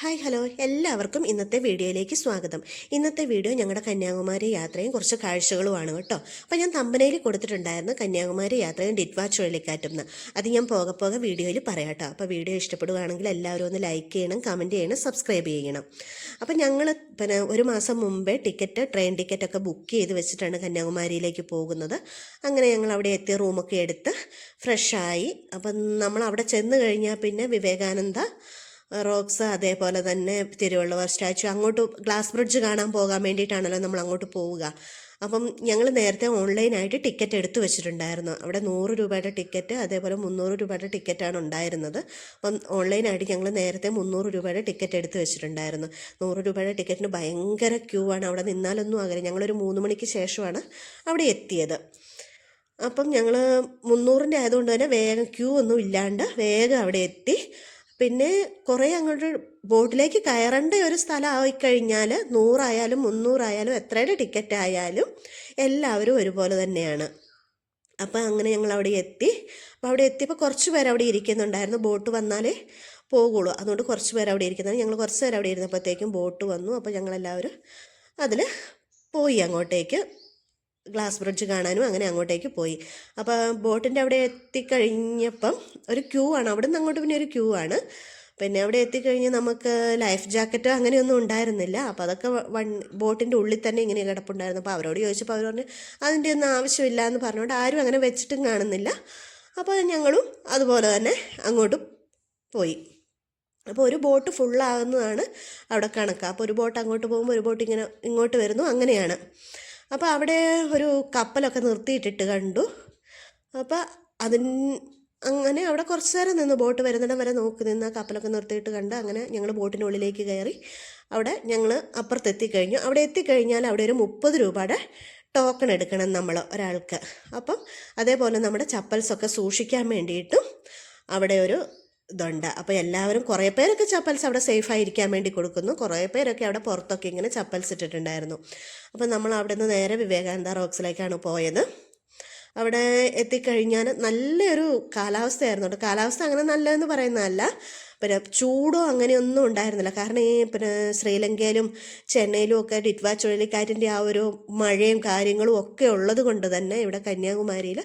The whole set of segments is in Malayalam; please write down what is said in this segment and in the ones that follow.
Hi hello. എല്ലാവർക്കും ഇന്നത്തെ വീഡിയോയിലേക്ക് സ്വാഗതം. ഇന്നത്തെ വീഡിയോ ഞങ്ങളുടെ കന്യാകുമാരി യാത്രയും കുറച്ച് കാഴ്ചകളുമാണ് കേട്ടോ. അപ്പോൾ ഞാൻ തമ്പനയിൽ കൊടുത്തിട്ടുണ്ടായിരുന്നു കന്യാകുമാരി യാത്രയും ഡിറ്റ്വാ ചുഴലിക്കാറ്റും എന്ന് അത് ഞാൻ പോകെ പോകെ വീഡിയോയിൽ പറയാം കേട്ടോ. അപ്പോൾ വീഡിയോ ഇഷ്ടപ്പെടുകയാണെങ്കിൽ എല്ലാവരും ഒന്ന് ലൈക്ക് ചെയ്യണം കമന്റ് ചെയ്യണം സബ്സ്ക്രൈബ് ചെയ്യണം. അപ്പോൾ ഞങ്ങൾ പിന്നെ ഒരു മാസം മുമ്പേ ടിക്കറ്റ് ട്രെയിൻ ടിക്കറ്റൊക്കെ ബുക്ക് ചെയ്ത് വെച്ചിട്ടാണ് കന്യാകുമാരിയിലേക്ക് പോകുന്നത്. അങ്ങനെ ഞങ്ങൾ അവിടെ എത്തിയ റൂമൊക്കെ എടുത്ത് ഫ്രഷായി അപ്പം നമ്മൾ അവിടെ ചെന്ന് കഴിഞ്ഞാൽ പിന്നെ വിവേകാനന്ദ റോക്സ് അതേപോലെ തന്നെ തിരുവള്ളുവർ സ്റ്റാച്ചു. അങ്ങോട്ട് ഗ്ലാസ് ബ്രിഡ്ജ് കാണാൻ പോകാൻ വേണ്ടിയിട്ടാണല്ലോ നമ്മൾ അങ്ങോട്ട് പോവുക. അപ്പം ഞങ്ങൾ നേരത്തെ ഓൺലൈനായിട്ട് ടിക്കറ്റ് എടുത്തു വെച്ചിട്ടുണ്ടായിരുന്നു. അവിടെ നൂറ് രൂപയുടെ ടിക്കറ്റ് അതേപോലെ മുന്നൂറ് രൂപയുടെ ടിക്കറ്റാണ് ഉണ്ടായിരുന്നത്. അപ്പം ഓൺലൈനായിട്ട് ഞങ്ങൾ നേരത്തെ മുന്നൂറ് രൂപയുടെ ടിക്കറ്റ് എടുത്തു വെച്ചിട്ടുണ്ടായിരുന്നു. നൂറ് രൂപയുടെ ടിക്കറ്റിന് ഭയങ്കര ക്യൂ ആണ്. അവിടെ നിന്നാലൊന്നും ആകില്ല ഞങ്ങളൊരു മൂന്ന് മണിക്ക് ശേഷമാണ് അവിടെ എത്തിയത്. അപ്പം ഞങ്ങൾ മുന്നൂറിന്റെ ആയതുകൊണ്ട് തന്നെ വേഗം ക്യൂ ഒന്നും ഇല്ലാണ്ട് വേഗം അവിടെ എത്തി. പിന്നെ കുറേ അങ്ങോട്ട് ബോട്ടിലേക്ക് കയറേണ്ട ഒരു സ്ഥലം ആയിക്കഴിഞ്ഞാൽ നൂറായാലും മുന്നൂറായാലും എത്രയുടെ ടിക്കറ്റ് ആയാലും എല്ലാവരും ഒരുപോലെ തന്നെയാണ്. അപ്പോൾ അങ്ങനെ ഞങ്ങൾ അവിടെ എത്തി. അപ്പോൾ അവിടെ എത്തിയപ്പോൾ കുറച്ച് പേർ അവിടെ ഇരിക്കുന്നുണ്ടായിരുന്നു. ബോട്ട് വന്നാലേ പോകുള്ളൂ അതുകൊണ്ട് കുറച്ച് പേർ അവിടെ ഇരിക്കുന്നത് ഞങ്ങൾ കുറച്ച് പേർ അവിടെ ഇരുന്നപ്പോഴത്തേക്കും ബോട്ട് വന്നു. അപ്പോൾ ഞങ്ങളെല്ലാവരും അതിൽ പോയി അങ്ങോട്ടേക്ക്. ഗ്ലാസ് ബ്രിഡ്ജ് കാണാനും അങ്ങനെ അങ്ങോട്ടേക്ക് പോയി. അപ്പോൾ ബോട്ടിന്റെ അവിടെ എത്തിക്കഴിഞ്ഞപ്പം ഒരു ക്യൂ ആണ്. അവിടെ നിന്ന് അങ്ങോട്ട് പിന്നെ ഒരു ക്യൂ ആണ്. പിന്നെ അവിടെ എത്തിക്കഴിഞ്ഞ് നമുക്ക് ലൈഫ് ജാക്കറ്റ് അങ്ങനെയൊന്നും ഉണ്ടായിരുന്നില്ല. അപ്പോൾ അതൊക്കെ വൺ ബോട്ടിന്റെ ഉള്ളിൽ തന്നെ ഇങ്ങനെ കിടപ്പുണ്ടായിരുന്നു. അപ്പോൾ അവരോട് ചോദിച്ചപ്പോൾ അവർ പറഞ്ഞു അതിന്റെ ഒന്നും ആവശ്യമില്ല എന്ന് പറഞ്ഞുകൊണ്ട് ആരും അങ്ങനെ വെച്ചിട്ടും കാണുന്നില്ല. അപ്പോൾ ഞങ്ങളും അതുപോലെ തന്നെ അങ്ങോട്ട് പോയി. അപ്പോൾ ഒരു ബോട്ട് ഫുള്ളാകുന്നതാണ് അവിടെ കണക്ക്. അപ്പോൾ ഒരു ബോട്ട് അങ്ങോട്ട് പോകുമ്പോൾ ഒരു ബോട്ട് ഇങ്ങനെ ഇങ്ങോട്ട് വരുന്നു. അങ്ങനെയാണ്. അപ്പോൾ അവിടെ ഒരു കപ്പലൊക്കെ നിർത്തിയിട്ടിട്ട് കണ്ടു. അപ്പോൾ അതിൻ അങ്ങനെ അവിടെ കുറച്ച് നേരം നിന്ന് ബോട്ട് വരുന്നിടം വരെ നോക്കി നിന്ന് കപ്പലൊക്കെ നിർത്തിയിട്ട് കണ്ട് അങ്ങനെ ഞങ്ങൾ ബോട്ടിനുള്ളിലേക്ക് കയറി. അവിടെ ഞങ്ങൾ അപ്പുറത്തെത്തിക്കഴിഞ്ഞു അവിടെ എത്തിക്കഴിഞ്ഞാൽ അവിടെ ഒരു മുപ്പത് രൂപയുടെ ടോക്കൺ എടുക്കണം നമ്മൾ ഒരാൾക്ക്. അപ്പം അതേപോലെ നമ്മുടെ ചപ്പൽസൊക്കെ സൂക്ഷിക്കാൻ വേണ്ടിയിട്ടും അവിടെ ഒരു ഇതുണ്ട്. അപ്പോൾ എല്ലാവരും കുറേ പേരൊക്കെ ചപ്പൽസ് അവിടെ സേഫ് സേഫായിരിക്കാൻ വേണ്ടി കൊടുക്കുന്നു. കുറേ പേരൊക്കെ അവിടെ പുറത്തൊക്കെ ഇങ്ങനെ ചപ്പൽസ് ഇട്ടിട്ടുണ്ടായിരുന്നു. അപ്പോൾ നമ്മൾ അവിടെ നിന്ന് നേരെ വിവേകാനന്ദ റോക്സിലേക്കാണ് പോയത്. അവിടെ എത്തിക്കഴിഞ്ഞാൽ നല്ലൊരു കാലാവസ്ഥയായിരുന്നു കേട്ടോ. കാലാവസ്ഥ അങ്ങനെ നല്ലതെന്ന് പറയുന്നതല്ല. പിന്നെ ചൂടോ അങ്ങനെയൊന്നും ഉണ്ടായിരുന്നില്ല. കാരണം ഈ പിന്നെ ശ്രീലങ്കയിലും ചെന്നൈയിലും ഒക്കെ ഡിറ്റ്വ ചുഴലിക്കാറ്റിന്റെ ആ ഒരു മഴയും കാര്യങ്ങളും ഒക്കെ ഉള്ളത് കൊണ്ട് തന്നെ ഇവിടെ കന്യാകുമാരിയിൽ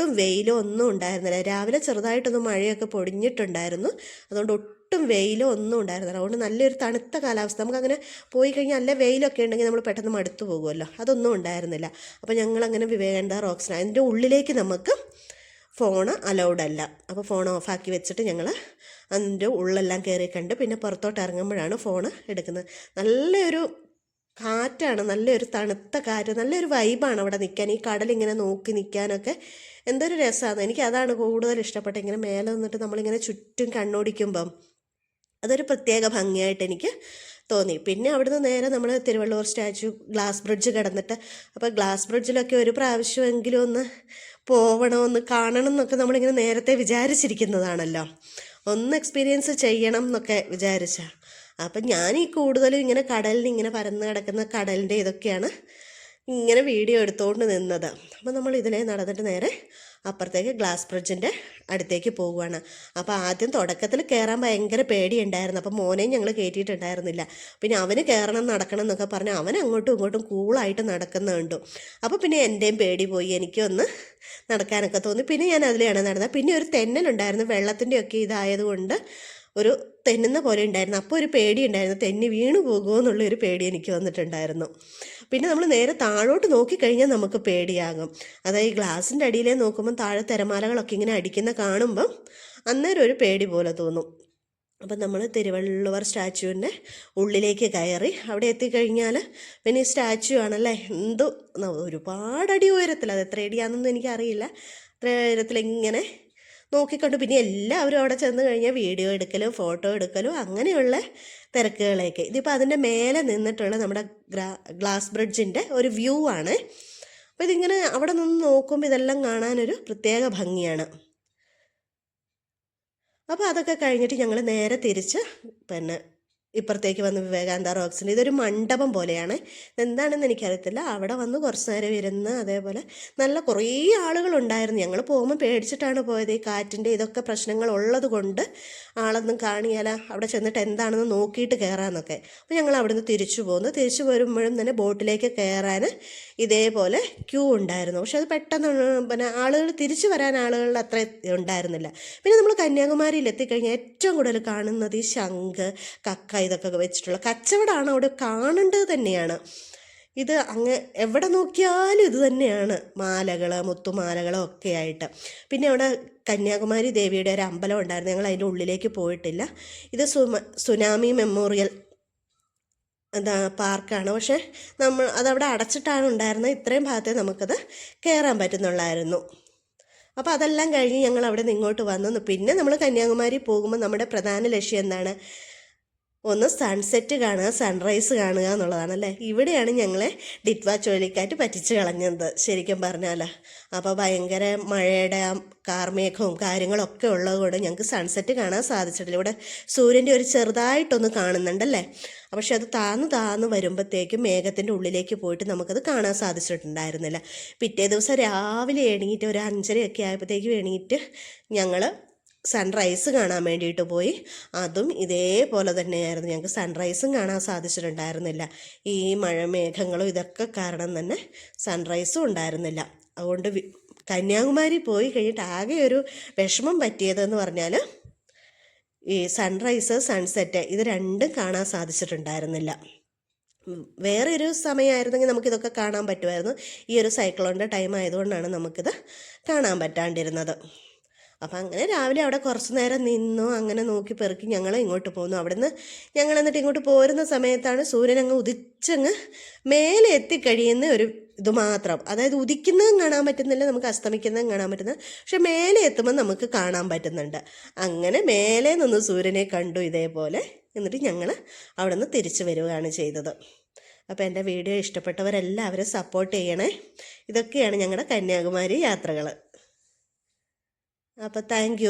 ഒട്ടും വെയിലോ ഒന്നും ഉണ്ടായിരുന്നില്ല. രാവിലെ ചെറുതായിട്ടൊന്ന് മഴയൊക്കെ പൊടിഞ്ഞിട്ടുണ്ടായിരുന്നു. അതുകൊണ്ട് ഒട്ടും വെയിലോ ഒന്നും ഉണ്ടായിരുന്നില്ല. അതുകൊണ്ട് നല്ലൊരു തണുത്ത കാലാവസ്ഥ. നമുക്കങ്ങനെ പോയി കഴിഞ്ഞാൽ നല്ല വെയിലൊക്കെ ഉണ്ടെങ്കിൽ നമ്മൾ പെട്ടെന്ന് മടുത്തു പോകുമല്ലോ. അതൊന്നും ഉണ്ടായിരുന്നില്ല. അപ്പോൾ ഞങ്ങളങ്ങനെ വിവേകാനന്ദ റോക്സിന് അതിന്റെ ഉള്ളിലേക്ക് നമുക്ക് ഫോൺ അലൗഡ് അല്ല. അപ്പോൾ ഫോൺ ഓഫാക്കി വെച്ചിട്ട് ഞങ്ങൾ അതിന്റെ ഉള്ളെല്ലാം കയറി കണ്ട് പിന്നെ പുറത്തോട്ട് ഇറങ്ങുമ്പോഴാണ് ഫോൺ എടുക്കുന്നത്. നല്ലൊരു കാറ്റാണ് നല്ലൊരു തണുത്ത കാറ്റ് നല്ലൊരു വൈബാണ് അവിടെ നിൽക്കാൻ ഈ കടലിങ്ങനെ നോക്കി നിൽക്കാനൊക്കെ എന്തൊരു രസമാണ് എനിക്ക് അതാണ് കൂടുതൽ ഇഷ്ടപ്പെട്ടത്. ഇങ്ങനെ മേലെ നിന്നിട്ട് നമ്മളിങ്ങനെ ചുറ്റും കണ്ണോടിക്കുമ്പം അതൊരു പ്രത്യേക ഭംഗിയായിട്ട് എനിക്ക് തോന്നി. പിന്നെ അവിടുന്ന് നേരെ നമ്മൾ തിരുവള്ളൂർ സ്റ്റാച്ചു ഗ്ലാസ് ബ്രിഡ്ജ് കിടന്നിട്ട് അപ്പോൾ ഗ്ലാസ് ബ്രിഡ്ജിലൊക്കെ ഒരു പ്രാവശ്യമെങ്കിലും ഒന്ന് പോവണമെന്ന് കാണണം എന്നൊക്കെ നമ്മളിങ്ങനെ നേരത്തെ വിചാരിച്ചിരിക്കുന്നതാണല്ലോ. ഒന്ന് എക്സ്പീരിയൻസ് ചെയ്യണം എന്നൊക്കെ വിചാരിച്ച. അപ്പം ഞാൻ ഈ കൂടുതലും ഇങ്ങനെ കടലിന് ഇങ്ങനെ പരന്ന് കിടക്കുന്ന കടലിന്റെ ഇതൊക്കെയാണ് ഇങ്ങനെ വീഡിയോ എടുത്തുകൊണ്ട് നിന്നത്. അപ്പം നമ്മൾ ഇതിനെ നടന്നിട്ട് നേരെ അപ്പുറത്തേക്ക് ഗ്ലാസ് ബ്രിഡ്ജിന്റെ അടുത്തേക്ക് പോവുകയാണ്. അപ്പോൾ ആദ്യം തുടക്കത്തിൽ കയറാൻ ഭയങ്കര പേടിയുണ്ടായിരുന്നു. അപ്പോൾ മോനെയും ഞങ്ങൾ കയറ്റിയിട്ടുണ്ടായിരുന്നില്ല പിന്നെ അവന് കയറണം നടക്കണം എന്നൊക്കെ പറഞ്ഞ് അവൻ അങ്ങോട്ടും ഇങ്ങോട്ടും കൂളായിട്ട് നടക്കുന്ന കണ്ടു. അപ്പോൾ പിന്നെ എന്റെയും പേടി പോയി. എനിക്കൊന്ന് നടക്കാനൊക്കെ തോന്നി. പിന്നെ ഞാൻ അതിലെയാണ് നടന്നത്. പിന്നെ ഒരു തെന്നലുണ്ടായിരുന്നു. വെള്ളത്തിന്റെയൊക്കെ ഇതായതുകൊണ്ട് ഒരു തെന്നുന്ന പോലെ ഉണ്ടായിരുന്നു. അപ്പോൾ ഒരു പേടി ഉണ്ടായിരുന്നു. തെന്നി വീണു പോകുമോ എന്നുള്ളൊരു പേടി എനിക്ക് വന്നിട്ടുണ്ടായിരുന്നു. പിന്നെ നമ്മൾ നേരെ താഴോട്ട് നോക്കിക്കഴിഞ്ഞാൽ നമുക്ക് പേടിയാകും. അതായത് ഈ ഗ്ലാസിന്റെ അടിയിലേ നോക്കുമ്പോൾ താഴെ തിരമാലകളൊക്കെ ഇങ്ങനെ അടിക്കുന്ന കാണുമ്പം അന്നേരം ഒരു പേടി പോലെ തോന്നും. അപ്പം നമ്മൾ തിരുവള്ളുവർ സ്റ്റാച്ചുവിന്റെ ഉള്ളിലേക്ക് കയറി അവിടെ എത്തിക്കഴിഞ്ഞാൽ പിന്നെ ഈ സ്റ്റാച്ചു ആണല്ലേ? എന്തോ ഒരുപാട് അടി ഉയരത്തിൽ. അത് എത്ര അടിയാണെന്നൊന്നും എനിക്കറിയില്ല. അത്ര ഉയരത്തിൽ ഇങ്ങനെ നോക്കിക്കണ്ടു പിന്നെ എല്ലാവരും അവിടെ ചെന്ന് കഴിഞ്ഞാൽ വീഡിയോ എടുക്കലും ഫോട്ടോ എടുക്കലും അങ്ങനെയുള്ള തിരക്കുകളൊക്കെ ഇതിപ്പോൾ അതിന്റെ മേലെ നിന്നിട്ടുള്ള നമ്മുടെ ഗ്ലാസ് ബ്രിഡ്ജിന്റെ ഒരു വ്യൂ ആണ്. അപ്പോൾ ഇതിങ്ങനെ അവിടെ നിന്ന് നോക്കുമ്പോൾ ഇതെല്ലാം കാണാനൊരു പ്രത്യേക ഭംഗിയാണ്. അപ്പോൾ അതൊക്കെ കഴിഞ്ഞിട്ട് ഞങ്ങൾ നേരെ തിരിച്ച് പിന്നെ ഇപ്പുറത്തേക്ക് വന്ന് വിവേകാനന്ദ റോക്സിന്റെ ഇതൊരു മണ്ഡപം പോലെയാണ്. എന്താണെന്ന് എനിക്കറിയത്തില്ല. അവിടെ വന്ന് കുറച്ച് നേരം ഇരുന്ന് അതേപോലെ നല്ല കുറേ ആളുകളുണ്ടായിരുന്നു. ഞങ്ങൾ പോകുമ്പോൾ പേടിച്ചിട്ടാണ് പോയത് ഈ കാറ്റിന്റെ ഇതൊക്കെ പ്രശ്നങ്ങൾ ഉള്ളത് കൊണ്ട് ആളൊന്നും കാണിയാല അവിടെ ചെന്നിട്ട് എന്താണെന്ന് നോക്കിയിട്ട് കയറാമെന്നൊക്കെ. അപ്പോൾ ഞങ്ങൾ അവിടുന്ന് തിരിച്ചു പോകുന്നു തിരിച്ചു വരുമ്പോഴും തന്നെ ബോട്ടിലേക്ക് കയറാൻ ഇതേപോലെ ക്യൂ ഉണ്ടായിരുന്നു. പക്ഷെ അത് പെട്ടെന്ന് പിന്നെ ആളുകൾ തിരിച്ചു വരാൻ ആളുകളിൽ അത്ര ഉണ്ടായിരുന്നില്ല. പിന്നെ നമ്മൾ കന്യാകുമാരിയിൽ എത്തിക്കഴിഞ്ഞാൽ ഏറ്റവും കൂടുതൽ കാണുന്നത് ഈ ശംഖ് കക്ക ഇതൊക്കെ വെച്ചിട്ടുള്ള കച്ചവടമാണ് അവിടെ കാണേണ്ടത് തന്നെയാണ്. ഇത് അങ്ങ് എവിടെ നോക്കിയാലും ഇത് തന്നെയാണ് മാലകൾ മുത്തുമാലകളോ ഒക്കെ ആയിട്ട്. പിന്നെ അവിടെ കന്യാകുമാരി ദേവിയുടെ ഒരു അമ്പലം ഉണ്ടായിരുന്നു. ഞങ്ങൾ അതിന്റെ ഉള്ളിലേക്ക് പോയിട്ടില്ല. ഇത് സുനാമി മെമ്മോറിയൽ എന്താ പാർക്കാണ്. പക്ഷേ നമ്മൾ അതവിടെ അടച്ചിട്ടാണ് ഉണ്ടായിരുന്നത്. ഇത്രയും ഭാഗത്തേ നമുക്കത് കയറാൻ പറ്റുന്നുള്ളായിരുന്നു. അപ്പോൾ അതെല്ലാം കഴിഞ്ഞ് ഞങ്ങൾ അവിടെ നിന്ന് ഇങ്ങോട്ട് വന്നു. പിന്നെ നമ്മൾ കന്യാകുമാരി പോകുമ്പോൾ നമ്മുടെ പ്രധാന ലക്ഷ്യം എന്താണ്? ഒന്ന് സൺസെറ്റ് കാണുക സൺറൈസ് കാണുക എന്നുള്ളതാണ് അല്ലേ ഇവിടെയാണ് ഞങ്ങളെ ഡിറ്റ്വ ചുഴലിക്കാറ്റ് പറ്റിച്ച് കളഞ്ഞത് ശരിക്കും പറഞ്ഞാൽ അപ്പോൾ ഭയങ്കര മഴയുടെ കാർമേഘവും കാര്യങ്ങളൊക്കെ ഉള്ളതുകൊണ്ട് ഞങ്ങൾക്ക് സൺസെറ്റ് കാണാൻ സാധിച്ചിട്ടില്ല. ഇവിടെ സൂര്യന്റെ ഒരു ചെറുതായിട്ടൊന്ന് കാണുന്നുണ്ടല്ലേ? പക്ഷെ അത് താന്ന് താന്ന് വരുമ്പോഴത്തേക്കും മേഘത്തിന്റെ ഉള്ളിലേക്ക് പോയിട്ട് നമുക്കത് കാണാൻ സാധിച്ചിട്ടുണ്ടായിരുന്നില്ല. പിറ്റേ ദിവസം രാവിലെ എണീറ്റ് ഒരു അഞ്ചരയൊക്കെ ആയപ്പോഴത്തേക്കും എണീറ്റ് ഞങ്ങൾ സൺറൈസ് കാണാൻ വേണ്ടിയിട്ട് പോയി. അതും ഇതേപോലെ തന്നെയായിരുന്നു. ഞങ്ങൾക്ക് സൺറൈസും കാണാൻ സാധിച്ചിട്ടുണ്ടായിരുന്നില്ല. ഈ മഴ മേഘങ്ങളും ഇതൊക്കെ കാരണം തന്നെ സൺറൈസും ഉണ്ടായിരുന്നില്ല. അതുകൊണ്ട് കന്യാകുമാരി പോയി കഴിഞ്ഞിട്ട് ആകെ ഒരു വിഷമം പറ്റിയതെന്ന് പറഞ്ഞാൽ ഈ സൺറൈസ് സൺസെറ്റ് ഇത് രണ്ടും കാണാൻ സാധിച്ചിട്ടുണ്ടായിരുന്നില്ല. വേറെ ഒരു സമയമായിരുന്നെങ്കിൽ നമുക്കിതൊക്കെ കാണാൻ പറ്റുമായിരുന്നു. ഈ ഒരു സൈക്ലോണിന്റെ ടൈം ആയതുകൊണ്ടാണ് നമുക്കിത് കാണാൻ പറ്റാണ്ടിരുന്നത്. അപ്പം അങ്ങനെ രാവിലെ അവിടെ കുറച്ച് നേരം നിന്നു അങ്ങനെ നോക്കി പെറുക്കി ഞങ്ങൾ ഇങ്ങോട്ട് പോന്നു. അവിടുന്ന് ഞങ്ങൾ എന്നിട്ട് ഇങ്ങോട്ട് പോരുന്ന സമയത്താണ് സൂര്യൻ അങ്ങ് ഉദിച്ചങ്ങ് മേലെ എത്തിക്കഴിയുന്ന ഒരു ഇത് മാത്രം. അതായത് ഉദിക്കുന്നതും കാണാൻ പറ്റുന്നില്ല നമുക്ക് അസ്തമിക്കുന്നതും കാണാൻ പറ്റുന്ന പക്ഷെ മേലെ എത്തുമ്പോൾ നമുക്ക് കാണാൻ പറ്റുന്നുണ്ട്. അങ്ങനെ മേലെ നിന്ന് സൂര്യനെ കണ്ടു ഇതേപോലെ. എന്നിട്ട് ഞങ്ങൾ അവിടെ നിന്ന് തിരിച്ചു വരികയാണ് ചെയ്തത്. അപ്പോൾ എന്റെ വീഡിയോ ഇഷ്ടപ്പെട്ടവരെല്ലാവരും സപ്പോർട്ട് ചെയ്യണേ. ഇതൊക്കെയാണ് ഞങ്ങളുടെ കന്യാകുമാരി യാത്രകൾ അപ്പോൾ താങ്ക്